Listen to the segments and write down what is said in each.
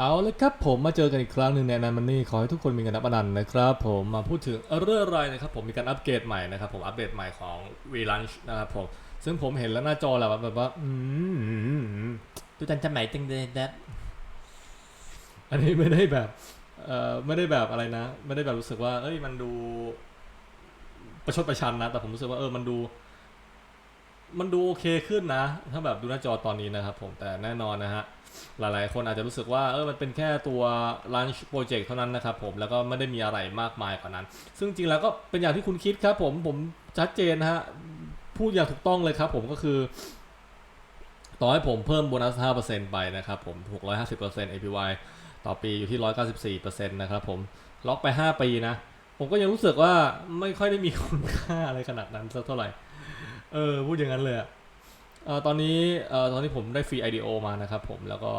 เอาเลยครับผมมาเจอกันอีกครั้งหนึ่งในนันมันนี่ขอให้ทุกคนมีกันนับอนันต์นะครับผมมาพูดถึงเรื่องอะไรนะครับผมมีการอัปเกรดใหม่นะครับผมอัปเดตใหม่ของ v l u n c h นะครับผมซึ่งผมเห็นแล้วหน้าจอแหละแบบว่าอืมดูจันจะไหนจังเลยนะอันนี้ไม่ได้แบบเอ่อไม่ได้แบบอะไรนะ ไม่ได้แบบรู้สึกว่า เอ้ยมันดู ประชดประชันนะ แต่ผมรู้สึกว่าเออมันดู มันดูโอเคขึ้นนะ ถ้าแบบดูหน้าจอตอนนี้นะครับผมแต่แน่นอนนะฮะ หลายๆ คนอาจจะรู้สึกว่าเออมันเป็นแค่ตัว launch project เท่านั้นนะครับผมแล้วก็ไม่ได้มีอะไรมากมายกว่านั้น ซึ่งจริงแล้วก็เป็นอย่างที่คุณคิดครับผมผมชัดเจนนะฮะ พูดอย่างถูกต้องเลยครับผมก็คือ ต่อให้ผมเพิ่มโบนัส 5%ไปนะครับผม 650% APY ต่อปีอยู่ที่ 194%นะครับผมล็อกไป 5 ปีนะ ผมก็ยังรู้สึกว่าไม่ค่อยได้มีคุณค่าอะไรขนาดนั้นสักเท่าไหร่ เออพูดอย่างนั้นเลยอะเอ่อตอนนี้เอ่อตอนนี้ผมได้ฟรี IDO มานะครับผมแล้วก็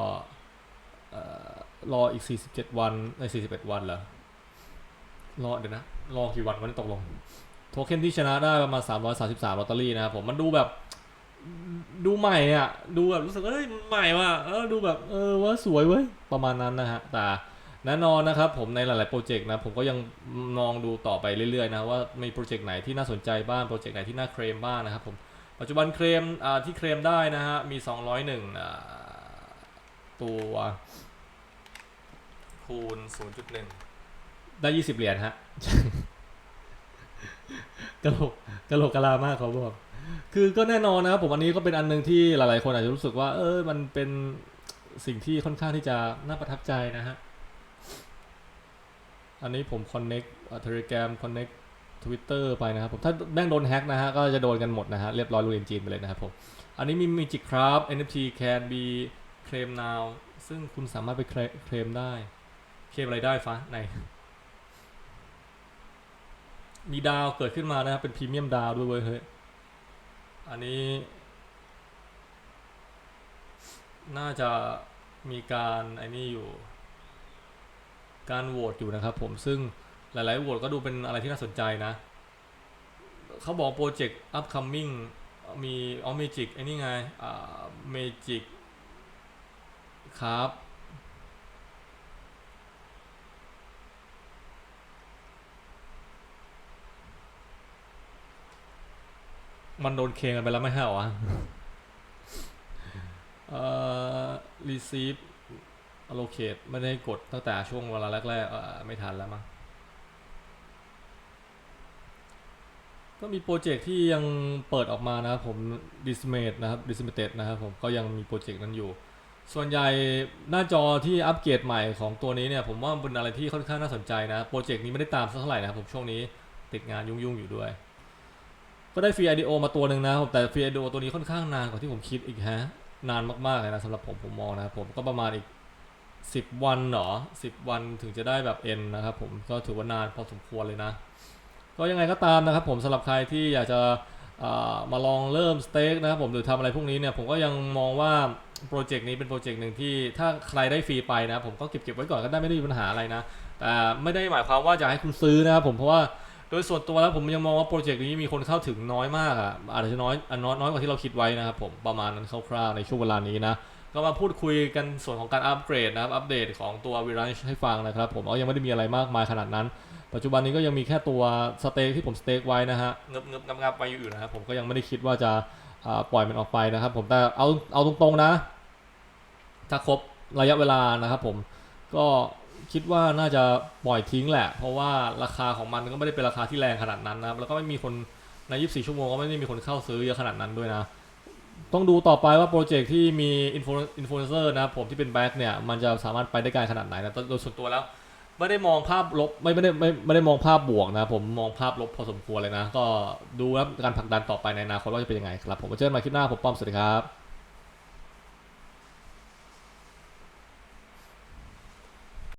เอ่อรออีก 47 วันใน41 วันเหรอรอเดี๋ยวนะ รอกี่วันวันนี้ตกลง โทเค็นที่ชนะได้ประมาณ 333ลอตเตอรี่นะครับผมมันดูแบบ ดูใหม่อะ ดูแบบรู้สึกว่าเอ้ยใหม่ว่ะเออดูแบบเออว่าสวยเว้ยประมาณนั้นนะฮะแต่ แน่นอนนะครับผมในหลาย ๆ โปรเจกต์นะผมก็ยังมองดูต่อไปเรื่อย ๆ นะว่ามีโปรเจกต์ไหนที่น่าสนใจบ้างโปรเจกต์ไหนที่น่าเคลมบ้างนะครับผมปัจจุบันเคลมที่เคลมได้นะฮะมี 201อ่าตัวคูณ 0.1 ได้ 20 เหรียญฮะกะโหลกกะโหลกกะลามากเขาบอกคือก็แน่นอนนะครับผมอันนี้ก็เป็นอันหนึงที่หลาย ๆ คนอาจจะรู้สึกว่า เออมันเป็นสิ่งที่ค่อนข้างที่จะน่าประทับใจนะฮะ อันนี้ผม connect เอ่อ Telegram connect Twitter ไปนะครับผมถ้าแม่งโดนแฮ็กนะฮะก็จะโดนกันหมดนะฮะเรียบร้อยโรงเรียนจีนไปเลยนะครับผมอันนี้มี Magic Craft NFT can be claim now ซึ่งคุณสามารถไปเคลมได้ เคลมอะไรได้ฟ้าไหนมีดาวเกิดขึ้นมานะครับ เป็นพรีเมียมดาวด้วยเว้ยเฮ้ยอันนี้ น่าจะมีการไอ้นี่อยู่ การโหวตอยู่นะครับผมซึ่งหลายๆโหวตก็ดูเป็นอะไรที่น่าสนใจนะ เขาบอกโปรเจกต์ upcoming มีออเมจิกไอ้นี่ไงอ่าเมจิกครับมันโดนเคงกันไปแล้วไม่ใช่เหรอวะเอ่อ receive allocate ไม่ได้กดตั้งแต่ช่วงเวลาแรกๆไม่ทันแล้วมั้งก็มีโปรเจกต์ที่ยังเปิดออกมานะครับผม Dismate นะครับ Dismate นะครับผมก็ยังมีโปรเจกต์นั้นอยู่ ส่วนใหญ่หน้าจอที่อัปเกรดใหม่ของตัวนี้เนี่ยผมว่าเป็นอะไรที่ค่อนข้างน่าสนใจนะโปรเจกต์นี้ไม่ได้ตามสักเท่าไหร่นะครับผมช่วงนี้ติดงานยุ่งๆอยู่ด้วย ก็ได้ฟรี IDO มาตัวหนึ่งนะครับแต่ฟรี IDO ตัวนี้ค่อนข้างนานกว่าที่ผมคิดอีกฮะนานมากๆเลยนะสำหรับผมผมมองนะครับผมก็ประมาณอีก 10วันเหรอ10วันถึงจะได้แบบ N นนะครับผมก็ถือว่านานพอสมควรเลยนะ ก็ยังไงก็ตามนะครับผมสำหรับใครที่อยากจะามาลองเริ่มสเต็กนะครับผมหรือทำอะไรพวกนี้เนี่ยผมก็ยังมองว่าโปรเจกต์นี้เป็นโปรเจกต์หนึ่งที่ถ้าใครได้ฟรีไปนะผมก็เก็บเก็บไว้ก่อนก็ได้ไม่ได้มีปัญหาอะไรนะแต่ไม่ได้หมายความว่าจะให้คุณซื้อนะครับผมเพราะว่าโดยส่วนตัวแล้วผมยังมองว่าโปรเจกต์นี้มีคนเข้าถึงน้อยมากอะอาจจะน้อยอะน้อยน้อยกว่าที่เราคิดไว้นะครับผมประมาณนั้นคร่าวๆในช่วงเวลานี้นะ ก็มาพูดคุยกันส่วนของการอัปเกรดนะครับ อัปเดตของตัววิรัชให้ฟังนะครับ ผมเอายังไม่ได้มีอะไรมากมายขนาดนั้น ปัจจุบันนี้ก็ยังมีแค่ตัวสเต็กที่ผมสเต็กไว้นะฮะเงบเงบงับงับไว้อยู่นะครับผมก็ยังไม่ได้คิดว่าจะปล่อยมันออกไปนะครับ ผมแต่เอาเอาตรงๆนะ ถ้าครบระยะเวลานะครับผมก็คิดว่าน่าจะปล่อยทิ้งแหละ เพราะว่าราคาของมันก็ไม่ได้เป็นราคาที่แรงขนาดนั้นนะครับแล้วก็ไม่มีคนใน 24 ชั่วโมงก็ไม่ได้มีคนเข้าซื้อเยอะขนาดนั้นด้วยนะ ต้องดูต่อไปว่าโปรเจกต์ที่มีอินฟลูเอนเซอร์นะครับผมที่เป็นแบ็คเนี่ย มันจะสามารถไปได้ไกลขนาดไหนนะโดยส่วนตัวแล้ว ไม่ได้มองภาพลบไม่ไม่ได้ไม่ไม่ได้มองภาพบวกนะผมมองภาพลบพอสมควรเลยนะ ก็ดูแล้วการผลักดันต่อไปในอนาคตว่าจะเป็นยังไงครับผมเจอกันใหม่คลิปหน้าผมป้อมสวัสดีครับ